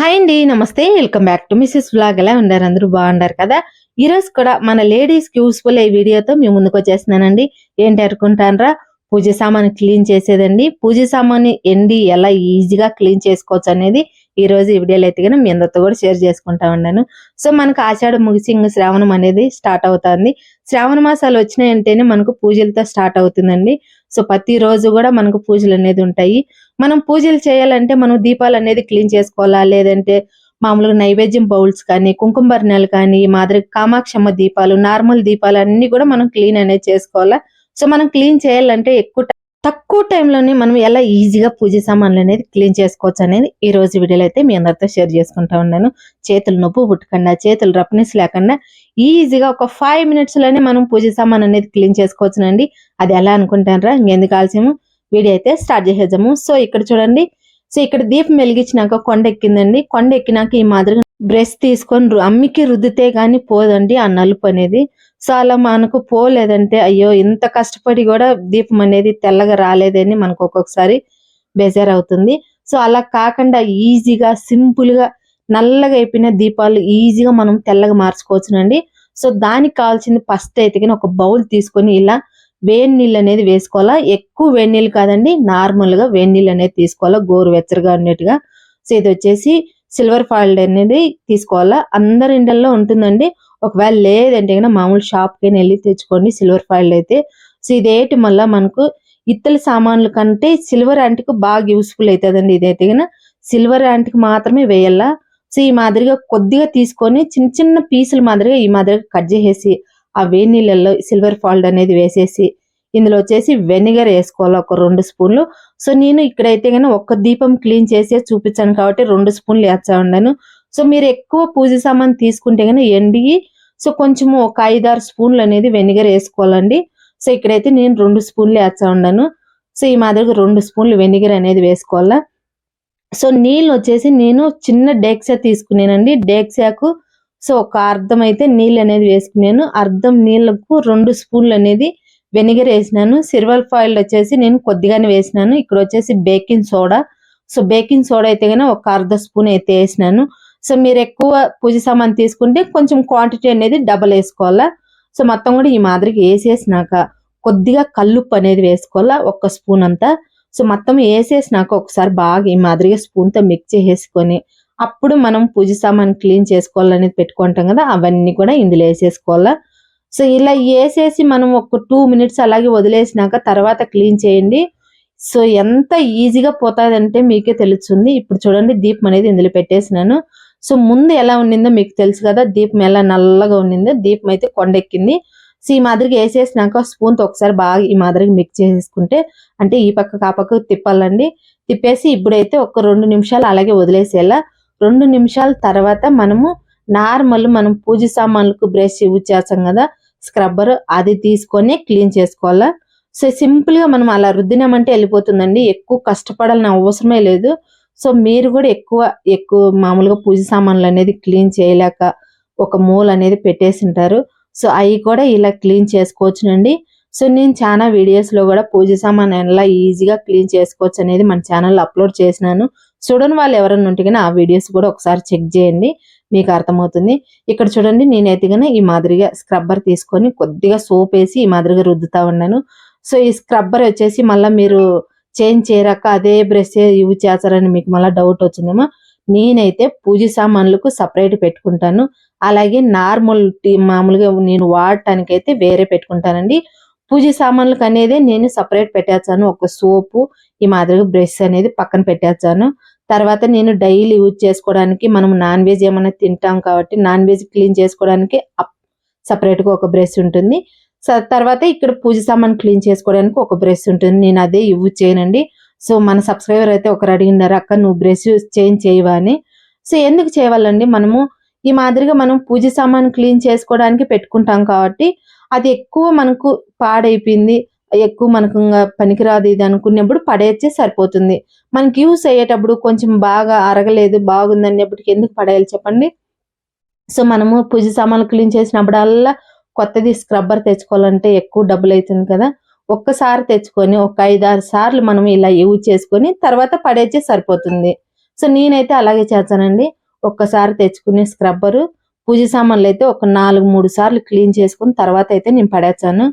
Hi అండి నమస్తే. Welcome back to Mrs blog ఎలా ఉండారు అందరూ బాగున్నారు కదా? ఈ రోజు కూడా మన లేడీస్కి యూస్ఫుల్ అయ్యే వీడియోతో మేము ముందుకు వచ్చేస్తున్నానండి. ఏంటి అనుకుంటానరా? పూజ సామాన్ క్లీన్ చేసేదండి. పూజ సామాన్ ఎండి ఎలా ఈజీగా క్లీన్ చేసుకోవచ్చు అనేది ఈ రోజు ఈ వీడియోలో అయితే కానీ మీ అందరితో కూడా షేర్ చేసుకుంటా ఉన్నాను. సో మనకు ఆషాఢ ముగిసి ఇంక శ్రావణం అనేది స్టార్ట్ అవుతుంది. శ్రావణ మాసాలు వచ్చినాయంటేనే మనకు పూజలతో స్టార్ట్ అవుతుందండి. సో ప్రతి రోజు కూడా మనకు పూజలు అనేది ఉంటాయి. మనం పూజలు చేయాలంటే మనం దీపాలు అనేది క్లీన్ చేసుకోవాలా? లేదంటే మామూలుగా నైవేద్యం బౌల్స్ కానీ కుంకుంబర్ణాలు కానీ మాదిరి కామాక్షమ్మ దీపాలు నార్మల్ దీపాలు అన్ని కూడా మనం క్లీన్ అనేది చేసుకోవాలా? సో మనం క్లీన్ చేయాలంటే ఎక్కువ తక్కువ టైంలోనే మనం ఎలా ఈజీగా పూజ సామాన్లు అనేది క్లీన్ చేసుకోవచ్చు అనేది ఈ రోజు వీడియోలో అయితే మీ అందరితో షేర్ చేసుకుంటా ఉన్నాను. చేతులు నొప్పు పుట్టకుండా చేతులు రఫ్నెస్ లేకుండా ఈజీగా ఒక ఫైవ్ మినిట్స్లోనే మనం పూజ సామాన్ అనేది క్లీన్ చేసుకోవచ్చునండి. అది ఎలా అనుకుంటానరా? ఇంకెందుకు ఆలస్యము? వీడియో అయితే స్టార్ట్ చేసేద్దాము. సో ఇక్కడ చూడండి. సో ఇక్కడ దీపం వెలిగించినాక కొండ ఎక్కిందండి. కొండ ఎక్కినాక ఈ మాదిరిగా బ్రష్ తీసుకొని రు- అమ్మికి రుద్దితే గాని పోదండి ఆ నలుపు అనేది. సో అలా మనకు పోలేదంటే అయ్యో ఇంత కష్టపడి కూడా దీపం అనేది తెల్లగా రాలేదని మనకు ఒక్కొక్కసారి బేజార్ అవుతుంది సో అలా కాకుండా ఈజీగా సింపుల్గా నల్లగా అయిపోయిన దీపాలు ఈజీగా మనం తెల్లగా మార్చుకోవచ్చునండి. సో దానికి కావాల్సింది ఫస్ట్ అయితే ఒక బౌల్ తీసుకొని ఇలా వేడి నీళ్ళు అనేది వేసుకోవాలా? ఎక్కువ వేడి నీళ్ళు కాదండి నార్మల్గా వేడి నీళ్ళు అనేది తీసుకోవాలా గోరు వెచ్చగా ఉన్నట్టుగా. సో ఇది వచ్చేసి సిల్వర్ ఫాయిల్ అనేది తీసుకోవాలా? అందరి ఇండల్లో ఉంటుందండి. ఒకవేళ లేదంటే కనుక మామూలు షాప్కి వెళ్ళి తెచ్చుకోండి సిల్వర్ ఫాయిల్ అయితే. సో ఇదేటి మళ్ళీ మనకు ఇత్తల సామాన్ల కంటే సిల్వర్ యాంటీకి బాగా యూస్ఫుల్ అవుతుందండి ఇదైతే కనుక. సిల్వర్ యాంటీకి మాత్రమే వేయాలా? సో ఈ మాదిరిగా కొద్దిగా తీసుకొని చిన్న చిన్న పీసుల మాదిరిగా ఈ మాదిరిగా కట్ చేసేసి ఆ వేడి నీళ్ళల్లో సిల్వర్ ఫాల్ట్ అనేది వేసేసి ఇందులో వచ్చేసి వెనిగర్ వేసుకోవాలి ఒక రెండు స్పూన్లు. సో నేను ఇక్కడైతే కానీ ఒక్క దీపం క్లీన్ చేసి చూపించాను కాబట్టి రెండు స్పూన్లు వేస్తా ఉన్నాను. సో మీరు ఎక్కువ పూజ సామాన్ తీసుకుంటే కానీ ఎండి సో కొంచెము ఒక ఐదారు స్పూన్లు అనేది వెనిగర్ వేసుకోవాలండి. సో ఇక్కడైతే నేను రెండు స్పూన్లు వేస్తా ఉన్నాను. సో ఈ మాదిరిగా రెండు స్పూన్లు వెనిగర్ అనేది వేసుకోవాలా. సో నీళ్ళు వచ్చేసి నేను చిన్న డేక్సా తీసుకున్నానండి. డేక్సాకు సో ఒక అర్ధం అయితే నీళ్ళు అనేది వేసుకున్నాను. అర్ధం నీళ్ళకు రెండు స్పూన్లు అనేది వెనిగర్ వేసినాను. సిల్వర్ ఫాయిల్ వచ్చేసి నేను కొద్దిగానే వేసినాను. ఇక్కడ వచ్చేసి baking soda so baking soda అయితే కానీ ఒక అర్ధ స్పూన్ అయితే వేసినాను. సో మీరు ఎక్కువ పూజ సామాన్ తీసుకుంటే కొంచెం క్వాంటిటీ అనేది డబల్ వేసుకోవాలా? సో మొత్తం కూడా ఈ మాదిరిగా వేసేసినాక కొద్దిగా కల్లుప్పు అనేది వేసుకోవాలా? ఒక్క స్పూన్ అంతా. సో మొత్తం వేసేసినాక ఒకసారి బాగా ఈ మాదిరిగా స్పూన్తో మిక్స్ చేసుకొని అప్పుడు మనం పూజ సామాన్ క్లీన్ చేసుకోవాలనేది పెట్టుకుంటాం కదా అవన్నీ కూడా ఇందులో వేసేసుకోవాలా? సో ఇలా వేసేసి మనం ఒక టూ మినిట్స్ అలాగే వదిలేసినాక తర్వాత క్లీన్ చేయండి. సో ఎంత ఈజీగా పోతాదంటే మీకే తెలుస్తుంది. ఇప్పుడు చూడండి దీపం అనేది ఇందులో పెట్టేసినాను. సో ముందు ఎలా ఉండిందో మీకు తెలుసు కదా దీపం ఎలా నల్లగా ఉండిందో దీపం అయితే కొండెక్కింది సో ఈ మాదిరిగా వేసేసినాక స్పూన్తో ఒకసారి బాగా ఈ మాదిరిగా మిక్స్ చేసేసుకుంటే అంటే ఈ పక్క ఆ పక్కకు తిప్పాలండి. తిప్పేసి ఇప్పుడైతే ఒక రెండు నిమిషాలు అలాగే వదిలేసేలా రెండు నిమిషాల తర్వాత మనము నార్మల్ మనం పూజ సామాన్లకు బ్రష్ యూజ్ చేస్తాం కదా స్క్రబ్బర్ అది తీసుకొని క్లీన్ చేసుకోవాలా? సో సింపుల్గా మనం అలా రుద్దినామంటే వెళ్ళిపోతుందండి. ఎక్కువ కష్టపడాలని అవసరమే లేదు. సో మీరు కూడా ఎక్కువ ఎక్కువ మామూలుగా పూజ సామాన్లు అనేది క్లీన్ చేయలేక ఒక మూల అనేది పెట్టేసింటారు సో అవి కూడా ఇలా క్లీన్ చేసుకోవచ్చునండి. సో నేను చాలా వీడియోస్లో కూడా పూజ సామాన్ ఎలా ఈజీగా క్లీన్ చేసుకోవచ్చు అనేది మన ఛానల్లో అప్లోడ్ చేసినాను. చూడని వాళ్ళు ఎవరైనా ఉంటే ఆ వీడియోస్ కూడా ఒకసారి చెక్ చేయండి. మీకు అర్థమవుతుంది. ఇక్కడ చూడండి నేనైతే కానీ ఈ మాదిరిగా స్క్రబ్బర్ తీసుకొని కొద్దిగా సోప్ వేసి ఈ మాదిరిగా రుద్దుతా ఉన్నాను. సో ఈ స్క్రబ్బర్ వచ్చేసి మళ్ళీ మీరు చేంజ్ చేయరాక అదే బ్రష్ యూజ్ చేస్తారని మీకు మళ్ళీ డౌట్ వచ్చిందేమో నేనైతే పూజ సామాన్లకు సపరేట్ పెట్టుకుంటాను. అలాగే నార్మల్ మామూలుగా నేను వాడటానికి అయితే వేరే పెట్టుకుంటానండి. పూజ సామాన్లకు అనేది నేను సపరేట్ పెట్టేస్తాను. ఒక సోపు ఈ మాదిరిగా బ్రష్ అనేది పక్కన పెట్టేస్తాను. తర్వాత నేను డైలీ యూజ్ చేసుకోవడానికి మనం నాన్ వెజ్ ఏమైనా తింటాం కాబట్టి నాన్ వెజ్ క్లీన్ చేసుకోవడానికి సపరేట్గా ఒక బ్రష్ ఉంటుంది. తర్వాత ఇక్కడ పూజ సామాన్ క్లీన్ చేసుకోవడానికి ఒక బ్రష్ ఉంటుంది. నేను అదే యూజ్ చేయనండి. సో మన సబ్స్క్రైబర్ అయితే ఒకరు అడిగినారు అక్క నువ్వు బ్రష్ చేంజ్ చేయవా? అని. సో ఎందుకు చేయాలండి మనము ఈ మాదిరిగా మనం పూజ సామాన్ క్లీన్ చేసుకోవడానికి పెట్టుకుంటాం కాబట్టి అది ఎక్కువ మనకు పాడైపోయింది. ఎక్కువ మనకు ఇంకా పనికిరాదు ఇది అనుకున్నప్పుడు పడేస్తే సరిపోతుంది. మనకి యూస్ అయ్యేటప్పుడు కొంచెం బాగా అరగలేదు బాగుంది అన్నప్పటికి ఎందుకు పడేయాలి చెప్పండి? సో మనము పూజ సామాన్లు క్లీన్ చేసినప్పుడల్లా కొత్తది స్క్రబ్బర్ తెచ్చుకోవాలంటే ఎక్కువ డబ్బులు అవుతుంది కదా. ఒక్కసారి తెచ్చుకొని ఒక ఐదు ఆరు సార్లు మనం ఇలా యూజ్ చేసుకొని తర్వాత పడేస్తే సరిపోతుంది. సో నేనైతే అలాగే చేస్తానండి. ఒక్కసారి తెచ్చుకునే స్క్రబ్బరు పూజ సామాన్లు అయితే ఒక నాలుగు మూడు సార్లు క్లీన్ చేసుకుని తర్వాత అయితే నేను పడేస్తాను.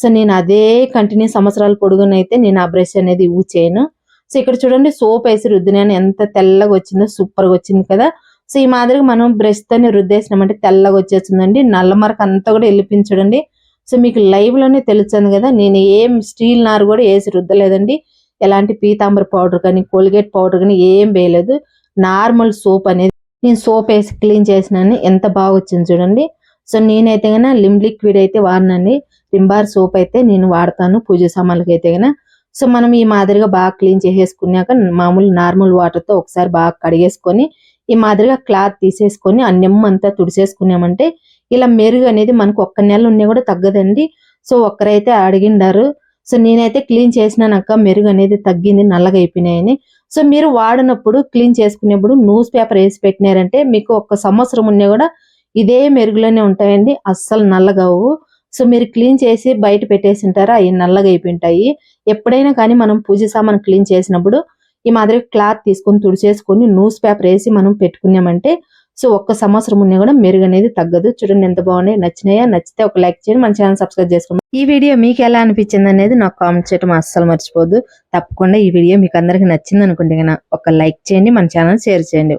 సో నేను అదే కంటిన్యూ సంవత్సరాల పొడుగునైతే నేను ఆ బ్రష్ అనేది యూజ్ చేయను. సో ఇక్కడ చూడండి సోప్ వేసి రుద్దినాను. ఎంత తెల్లగా వచ్చిందో సూపర్గా వచ్చింది కదా. సో ఈ మాదిరిగా మనం బ్రష్ తోనే రుద్దేసినామంటే తెల్లగా వచ్చేస్తుందండి. నల్ల మరక అంతా కూడా వెళ్ళిపోయింది చూడండి. సో మీకు లైవ్లోనే తెలుస్తుంది కదా. నేను ఏం స్టీల్ నారు కూడా వేసి రుద్దలేదండి. ఎలాంటి పీతాంబర పౌడర్ కానీ కోల్గేట్ పౌడర్ కానీ ఏం వేయలేదు. నార్మల్ సోప్ అనేది నేను సోప్ వేసి క్లీన్ చేసినాను. ఎంత బాగా వచ్చింది చూడండి. సో నేనైతే గన లిమ్ లిక్విడ్ అయితే వాడినండి రింబార్ సోప్ అయితే నేను వాడతాను పూజ సామాన్లకి అయితే గన సో మనం ఈ మాదిరిగా బాగా క్లీన్ చేసేసుకున్నాక మామూలు నార్మల్ వాటర్తో ఒకసారి బాగా కడిగేసుకొని ఈ మాదిరిగా క్లాత్ తీసేసుకొని ఆ నిమ్మ అంతా తుడిసేసుకున్నామంటే ఇలా మెరుగు అనేది మనకు ఒక్క నెల ఉన్నా కూడా తగ్గదండి. సో ఒక్కరైతే అడిగిండారు. సో నేనైతే క్లీన్ చేసినాక మెరుగు అనేది తగ్గింది నల్లగా అయిపోయినాయని. సో మీరు వాడినప్పుడు క్లీన్ చేసుకునేప్పుడు న్యూస్ పేపర్ వేసి పెట్టినారంటే మీకు ఒక సంవత్సరం ఉన్నా కూడా ఇదే మెరుగులోనే ఉంటాయండి అస్సలు నల్లగావు. సో మీరు క్లీన్ చేసి బయట పెట్టేసింటారా? అవి నల్లగా అయిపోయింటాయి. ఎప్పుడైనా కానీ మనం పూజ సామాన్ క్లీన్ చేసినప్పుడు ఈ మాదిరి క్లాత్ తీసుకొని తుడిచేసుకొని న్యూస్ పేపర్ వేసి మనం పెట్టుకున్నామంటే సో ఒక్క సంవత్సరం ఉన్నా కూడా మెరుగు అనేది తగ్గదు. చూడండి ఎంత బాగున్నాయి. నచ్చినాయా? నచ్చితే ఒక లైక్ చేయండి. మన ఛానల్ సబ్స్క్రైబ్ చేసుకోండి. ఈ వీడియో మీకు ఎలా అనిపించింది అనేది నాకు కామెంట్ చేయడం అస్సలు మర్చిపోద్దు తప్పకుండా ఈ వీడియో మీకు అందరికి నచ్చింది అనుకుంటే ఒక లైక్ చేయండి. మన ఛానల్ షేర్ చేయండి.